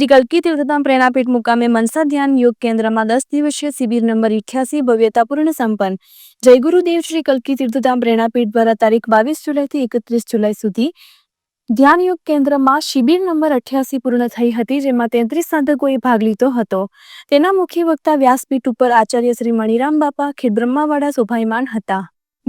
શ્રી કલ્કી તીર્થધામ પ્રેરણાપીઠ મુકામે મનસા ધ્યાન યોગ કેન્દ્રમાં દસ દિવસીય શિબિર નંબર ઇઠ્યાસી ભવ્યતાપૂર્ણ સંપન્ન. જયગુરુદેવ શ્રી કલકી તીર્થધામ પ્રેરણાપીઠ દ્વારા તારીખ બાવીસ જુલાઈથી એકત્રીસ જુલાઈ સુધી ધ્યાન યોગ કેન્દ્રમાં શિબિર નંબર અઠ્યાસી પૂર્ણ થઈ હતી, જેમાં તેત્રીસ સાધકોએ ભાગ લીધો હતો. તેના મુખ્ય વક્તા વ્યાસપીઠ ઉપર આચાર્ય શ્રી મણિરામ બાપા ખેડબ્રહ્માવાડા શોભાયમાન હતા.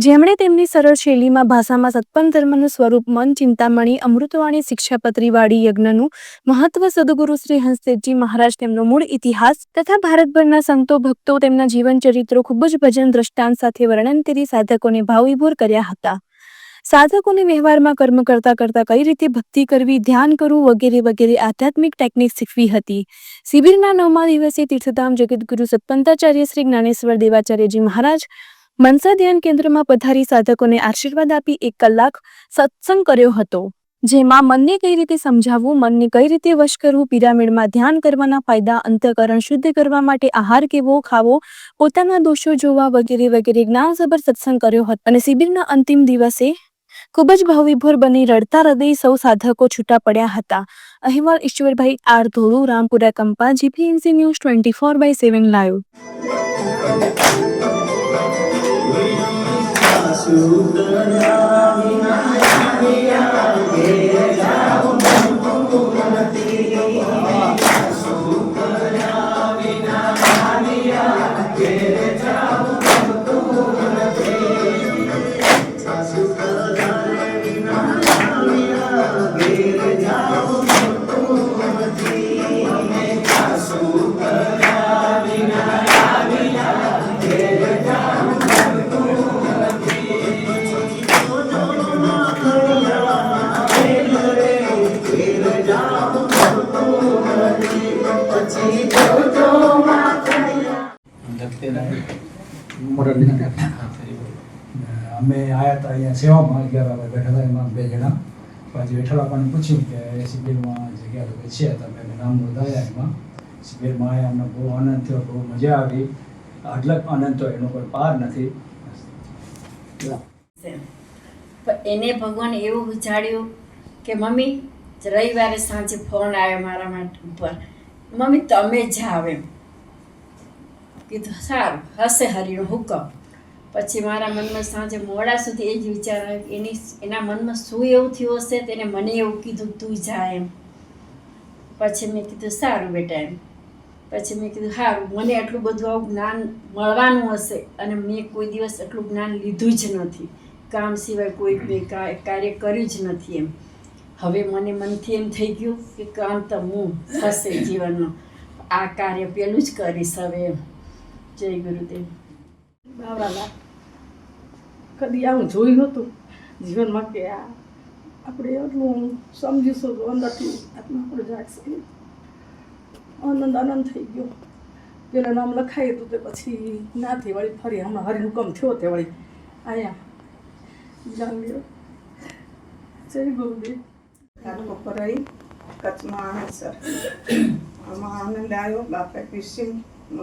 જેમણે તેમની સરળ શૈલીમાં ભાષામાં સત્પન ધર્મનું સ્વરૂપ, મન, ચિંતામણી, અમૃતવાણી, શિક્ષાપત્રીવાળી યજ્ઞનું મહત્વ સદગુરુ શ્રી હંસદેવજી મહારાજ તેમનો મૂળ ઇતિહાસ તથા ભારતભરના સંતો, ભક્તો તેમના જીવન ચરિત્રો ખૂબ જ ભજન દ્રષ્ટાંત સાથે વર્ણન કરી સાધકોને ભાવવિભોર કર્યા હતા. સાધકોને વ્યવહારમાં કર્મ કરતા કરતા કઈ રીતે ભક્તિ કરવી, ધ્યાન કરવું વગેરે વગેરે આધ્યાત્મિક ટેકનિક શીખવી હતી. શિબિરના નવમા દિવસે તીર્થધામ જગતગુરુ સત્પંતાચાર્ય શ્રી જ્ઞાનેશ્વર દેવાચાર્યજી મહારાજ મનસા ધ્યાન કેન્દ્રમાં પધારી સાધકોને આશીર્વાદ આપી એક કલાક સત્સંગ કર્યો હતો, જેમાં મનને કઈ રીતે સમજાવવું, મનને કઈ રીતે વશ કરવું, પિરામિડમાં ધ્યાન કરવાના ફાયદા, અંતઃકરણ શુદ્ધ કરવા માટે આહાર કેવો, ખાવો, પોતાના દોષો જોવા વગેરે વગેરે જ્ઞાનસભર સત્સંગ કર્યો હતો. અને શિબિરના અંતિમ દિવસે ખૂબ જ ભાવવિભોર બની રડતા હૃદય સૌ સાધકો છૂટા પડ્યા હતા. અહેવાલ Ishwarbhai R Dholu Rampura Kampa GPMC news twenty four by seven live. to the night. અમે આવ્યા હતા અહીંયા સેવામાં અગિયાર વાગે બેઠા હતા, એમાં બે જણા. પછી વેઠળ આપણને પૂછ્યું કે શિબિરમાં જગ્યા લોકો છે તમે અમે નામ નોંધાયા એમાં. શિબિરમાં આવ્યા અમને બહુ આનંદ થયો, બહુ મજા આવી. આટલો આનંદ તો એનો કોઈ પાર નથી. એને ભગવાન એવું વિચાર્યું કે, મમ્મી રવિવારે સાંજે ફોન આવ્યો મારા માટે ઉપર. મમ્મી, તમે જાઓ એમ. કીધું, સારું, હશે હરીનો હુકમ પછી મારા મનમાં સાંજે મોડા સુધી એ જ વિચાર આવ્યો એની એના મનમાં શું એવું થયું હશે તેને મને એવું કીધું, તું જા એમ. પછી મેં કીધું, સારું બેટા એમ. પછી મેં કીધું સારું મને એટલું બધું આવું જ્ઞાન મળવાનું હશે અને મેં કોઈ દિવસ એટલું જ્ઞાન લીધું જ નથી. કામ સિવાય કોઈ કાર્ય કર્યું જ નથી એમ. હવે મને મનથી એમ થઈ ગયું કે કામ તો હું થશે જીવનમાં. આ કાર્ય પેલું જ કરીશ હવે એમ. જય ગુરુદેવ. બાવળાલા કદી આવું જોયું નહોતું જીવનમાં કે આ આપણે એટલું સમજીશું તો અંદરથી આત્મા આપણે જાગશે. આનંદ આનંદ થઈ ગયો. પેલા નામ લખાયું હતું તે પછી ના થઈ વળી ફરી હમણાં હરિ હુકમ થયો તે વળી. આયા. જાણ્યો. જય ગુરુદેવ. તાલુકો પરઈ કચ્છમાં આણંદસર આમાં આનંદ આવ્યો બાપા ક્રિશ્ચિયન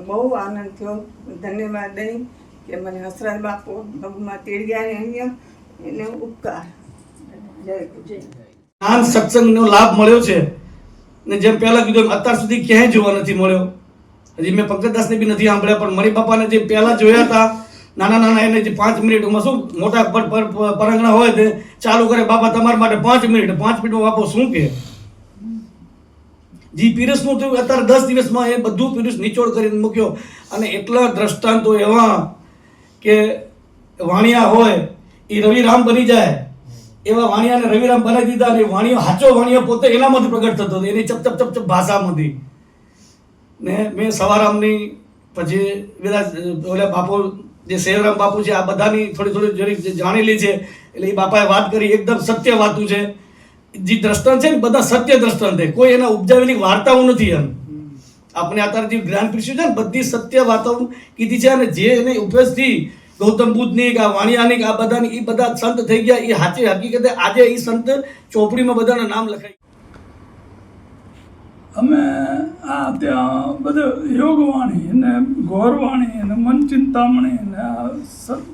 બહુ આનંદ થયો. ધન્યવાદ દઈ કે મને હસરાજ બાપુ ભગમાં તેડ્યા અહીંયા એને ઉપકાર. જય જ્ઞાન સત્સંગનો લાભ મળ્યો છે. ને જેમ પહેલાં કીધું એમ અત્યાર સુધી ક્યાંય જોવા નથી મળ્યો. હજી મેં પંકજદાસને બી નથી સાંભળ્યા પણ મારી બાપાને જે પહેલાં જોયા હતા નાના નાના એને જે પાંચ મિનિટમાં શું મોટા પર- પર- પર- પરંગણા હોય તે ચાલુ કરે, બાપા, તમારા માટે પાંચ મિનિટ, પાંચ મિનિટમાં બાપો શું કે? જી પીરસનું થયું, અત્યારે દસ દિવસમાં એ બધું પીરસ નિચોડ કરીને મૂક્યો. અને એટલા દ્રષ્ટાંતો એવા કે વાણિયા હોય, એ રવિરામ બની જાય. એવા વાણિયાને રવિરામ બનાવી દીધા અને વાણિયો, હાચો વાણિયો પોતે એનામાંથી પ્રગટ થતો હતો. એની ચપ ચપ ચપ ચપ ભાષામાંથી. ને મેં સવારામની પછી બધા ઓલા બાપુ જે સેવરામ બાપુ છે, આ બધાની થોડી થોડી જરીક જાણેલી છે, એટલે એ બાપાએ વાત કરી, એકદમ સત્ય વાતું છે. જે દ્રષ્ટાંત છે ને, બધા સત્ય દ્રષ્ટાંત છે કોઈ એના ઉપજાવેલી વાર્તાઓ નથી એમ. આપણે અત્યારે જે જ્ઞાન પીરસ્યું છે ને, બધી સત્ય વાર્તાઓ કીધી છે અને જે એને ઉપદેશથી ગૌતમ બુદ્ધની કે આ વાણિયાની, આ બધાની એ બધા સંત થઈ ગયા એ સાચી હકીકતે આજે એ સંત ચોપડીમાં બધાના નામ લખાય અમે આ ત્યાં બધું યોગવાણી અને ગૌરવાણી અને મન ચિંતામણી અને આ સત-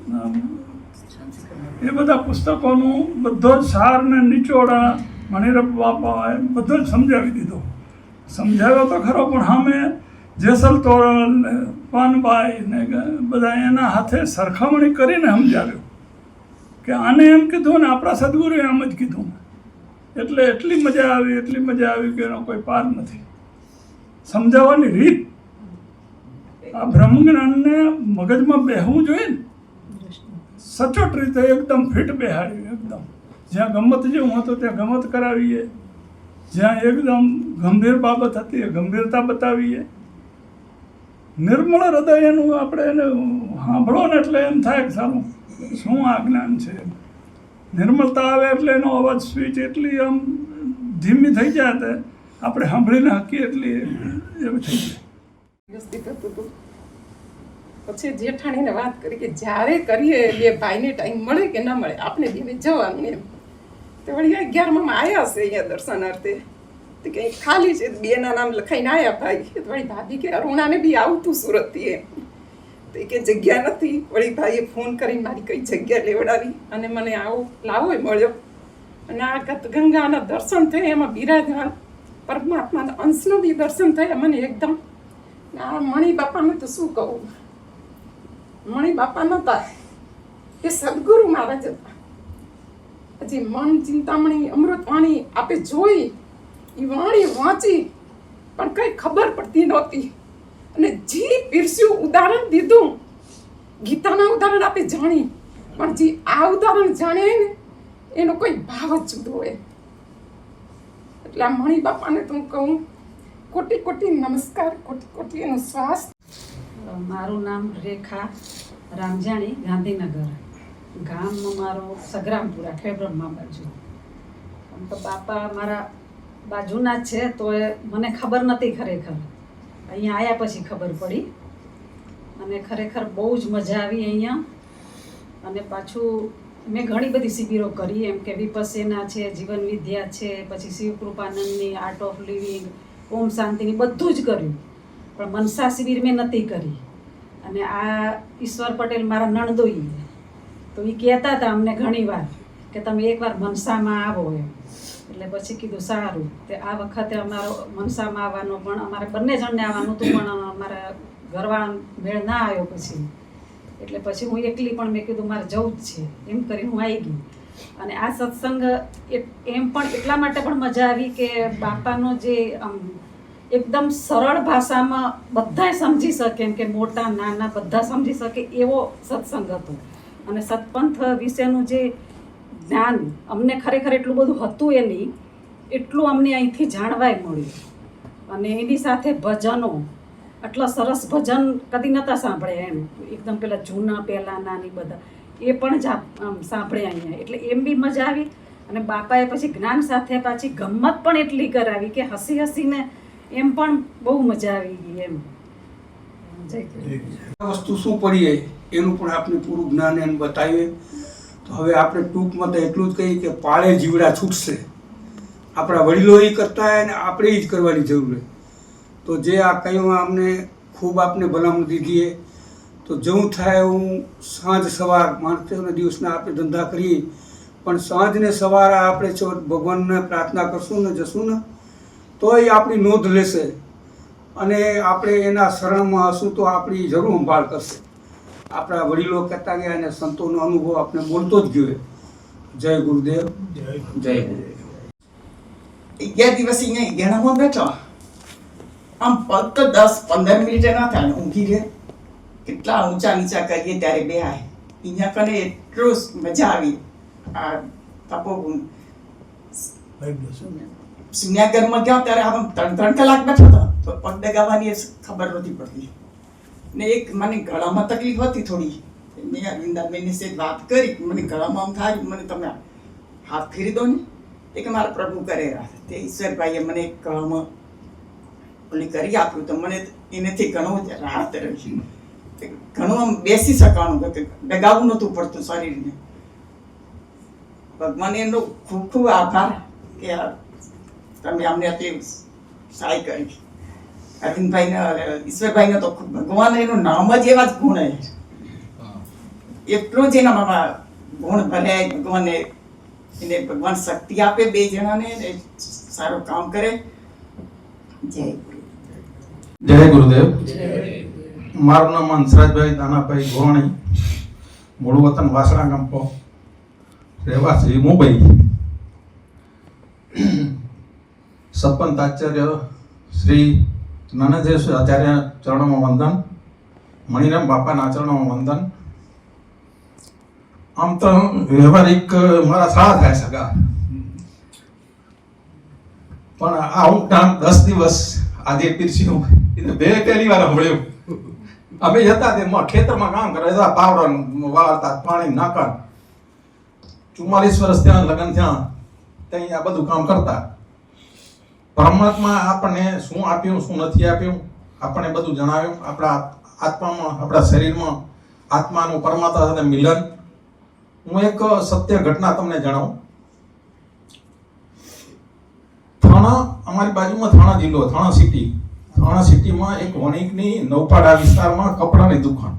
એ બધા પુસ્તકોનું બધો જ સાર ને નિચોડા મણિરપ બાપાએ બધો જ સમજાવી દીધો. સમજાવ્યો તો ખરો, પણ સામે જેસલ તોરલ ને પાનબાઈ ને બધા એના હાથે સરખામણી કરીને સમજાવ્યો કે આને એમ કીધું ને આપણા સદગુરુએ એમ જ કીધું. એટલે એટલી મજા આવી, એટલી મજા આવી કે એનો કોઈ પાર નથી. સમજાવવાની રીત? આ બ્રહ્મજ્ઞાનને મગજમાં બેહવું જોઈએ ને. સચોટ રીતે એકદમ ફિટ બેહાડ્યું એકદમ. જ્યાં ગમત જેવું હતું ત્યાં ગમત કરાવીએ. જ્યાં એકદમ ગંભીર બાબત હતી એ ગંભીરતા બતાવીએ. નિર્મળ હૃદય એનું આપણે એને સાંભળો ને એટલે એમ થાય કે સારું, શું આ જ્ઞાન છે? નિર્મળતા આવે એટલે એનો અવાજ સ્વીચ એટલી આમ ધીમી થઈ જાય તે આપણે સાંભળીને હકીએ એટલી એવું થઈ જાય. પછી જેઠાણીને વાત કરી કે જ્યારે કરીએ બે ભાઈને ટાઈમ મળે કે ના મળે, આપણે બેને જવાનું એમ. તો વળી અગિયારમાં આવ્યા છે અહીંયા દર્શનાર્થે. તો કંઈ ખાલી છે, બેના નામ લખાઈને આવ્યા ભાઈ. વળી ભાભી કે અરુણાને બી આવતું સુરતથી એમ. તો કે જગ્યા નથી, વળી ભાઈએ ફોન કરી મારી કઈ જગ્યા લેવડાવી અને મને આવો લાવો મળ્યો. અને આ ગંગાના દર્શન થયા, એમાં બિરાજમાન, પરમાત્માના અંશનું બી દર્શન થયા મને એકદમ. આ મણી બાપાને તો શું કહું? મણી બાપા નહોતા, એ સદગુરુ મહારાજ હતા. હજી મન, ચિંતામણી, અમૃતવાણી આપે જોઈ એ વાણી વાંચી, પણ કંઈ ખબર પડતી નહોતી. અને જે પીરસ્યું ઉદાહરણ દીધું, ગીતાના ઉદાહરણ આપે જાણી. પણ જે આ ઉદાહરણ જાણે ને, એનો કોઈ ભાવ જ જુદો હોય. એટલે આ મણી બાપાને તો હું કહું, કોટી કોટી નમસ્કાર, કોટી કોટી એનો શ્વાસ. મારું નામ રેખા રામજાણી, ગાંધીનગર. ગામ મારું સગ્રામપુરા, ખેડબ્રહ્મા બાજુ. તો બાપા મારા બાજુના છે તો એ મને ખબર નથી ખરેખર. અહીંયા આવ્યા પછી ખબર પડી. અને ખરેખર બહુ જ મજા આવી અહીંયા. અને પાછું મેં ઘણી બધી શિબિરો કરી, એમ કે વિપસેના છે, જીવન વિદ્યા છે, પછી શિવકૃપાનંદની આર્ટ ઓફ લિવિંગ ઓમ શાંતિની બધું જ કર્યું. પણ મનસા શિબિર મેં નથી કરી. અને આ ઈશ્વર પટેલ મારા નણદોઈ તો એ કહેતા હતા અમને ઘણીવાર કે તમે એકવાર મનસામાં આવો એમ. એટલે પછી કીધું, સારું. તે આ વખતે અમારો મનસામાં આવવાનો પણ અમારે બંને જણને આવવાનું હતું, પણ અમારા ઘરવાળા મેળ ના આવ્યો પછી. એટલે પછી હું એકલી પણ મેં કીધું, મારે જવું જ છે. એમ કરી હું આવી ગઈ. અને આ સત્સંગ એમ પણ એટલા માટે પણ મજા આવી કે બાપાનો જે આમ એકદમ સરળ ભાષામાં બધાય સમજી શકે એમ કે મોટા, નાના બધા સમજી શકે એવો સત્સંગ હતો. અને સતપંથ વિશેનું જે જ્ઞાન અમને ખરેખર એટલું બધું હતું એ નહીં, એટલું અમને અહીંથી જાણવાય મળ્યું. અને એની સાથે ભજનો, આટલા સરસ ભજન કદી નહોતા સાંભળ્યા એમ. એકદમ પેલા જૂના પહેલાંના ને બધા, એ પણ જ આમ સાંભળ્યા અહીંયા. એટલે એમ બી મજા આવી અને બાપાએ પછી જ્ઞાન સાથે પાછી ગમત પણ એટલી કરાવી કે હસી હસીને એમ પણ બહુ મજા આવી ગઈ એમ. વસ્તુ શું પડી એનું પણ આપણે પૂરું જ્ઞાન એને બતાવીએ. તો હવે આપણે ટૂંકમાં તો એટલું જ કહીએ કે પાળે જીવડા છૂટશે. આપણા વડીલો એ કરતા હોય ને આપણે એ જ કરવાની જરૂર છે તો જે આ કહ્યું અમને ખૂબ આપને ભલામણ દીધી છે તો જેવું થાય હું સાંજ સવાર, માણસોને દિવસના આપણે ધંધા કરીએ, પણ સાંજને સવાર આપણે જો ભગવાનને પ્રાર્થના કરશું ને જશું ને, તોય આપણી નોંધ લેશે. અને આપણે એના શરણમાં હશું તો આપણી જરૂર સંભાળ કરશે. આપણા વડીલો કહેતા ગયા અને સંતોનો અનુભવ આપણે બોલતો જ ગયો. જય ગુરુદેવ. જય ગુરુદેવ. અગિયાર દિવસ અહીંયા ગેણામાં બેઠો. આમ ફક્ત દસ પંદર મિનિટે ના થાય ઊંઘી રહે કેટલા ઊંચા નીચા કરીએ ત્યારે બે આય અહીંયા કને એટલું મજા આવી. આ તપોવન સુન્યાગરમાં ગયા ત્યારે આમ ત્રણ ત્રણ કલાક બેઠા હતા. તો પગ દગાવવાની ખબર નહોતી પડતી. ને એક મને ગળામાં તકલીફ હતી થોડી. મેં અરવિંદાબેનની સે વાત કરી, મને ગળામાં આમ થાય, મને તમે હાથ ફેરી દો ને. એ કે મારા પ્રભુ કરે તે ઈશ્વરભાઈએ મને એક ગળામાં ઓલી કરી આપ્યું તો મને એનાથી ઘણું જ રાહત રહી. ઘણું આમ બેસી શકાણું, કે ડગાવવું નહોતું પડતું શરીરને. ભગવાન એનો ખૂબ ખૂબ આભાર કે તમે અમને આટલી સહાય કરી. અરવિંદભાઈને ઈશ્વરભાઈને તો ભગવાન એનું નામ જ એવા જ ગુણ છે. એટલું જ એનામાં ગુણ ભલે ભગવાને એને ભગવાન શક્તિ આપે બે જણાને સારું કામ કરે. જય જય ગુરુદેવ. મારું નામ હંસરાજભાઈ દાનાભાઈ ગોવાણી મૂળ વતન વાસણા ગામપો રહેવાસી મુંબઈ. સપંત આચાર્ય શ્રી નાનાજેશ આચાર્ય ચરણોમાં વંદન, મણિરામ બાપાના ચરણોમાં વંદન. આમ તો વ્યવહારિક મારા સારા થાય સગા પણ આ હું કામ દસ દિવસ આજે પીરસી એ એટલે બે પહેલી વાર સાંભળ્યું. અમે જતા તે ખેતરમાં કામ કરે હતા પાવડા વાળતા, પાણી નાકણ ચુમ્માલીસ વર્ષ ત્યાં, લગ્ન ત્યાં આ બધું કામ કરતા. પરમાત્મા આપણને શું આપ્યું, શું નથી આપ્યું, આપણને બધું જણાવ્યું. આપણા આત્મામાં, આપણા શરીરમાં આત્માનું પરમાત્મા સાથે મિલન. હું એક સત્ય ઘટના તમને જણાવું. થાણા, અમારી બાજુમાં થાણા જિલ્લો, થાણા સિટી. થાણા સિટીમાં એક વણિકની નૌપાડા વિસ્તારમાં કપડાની દુકાન.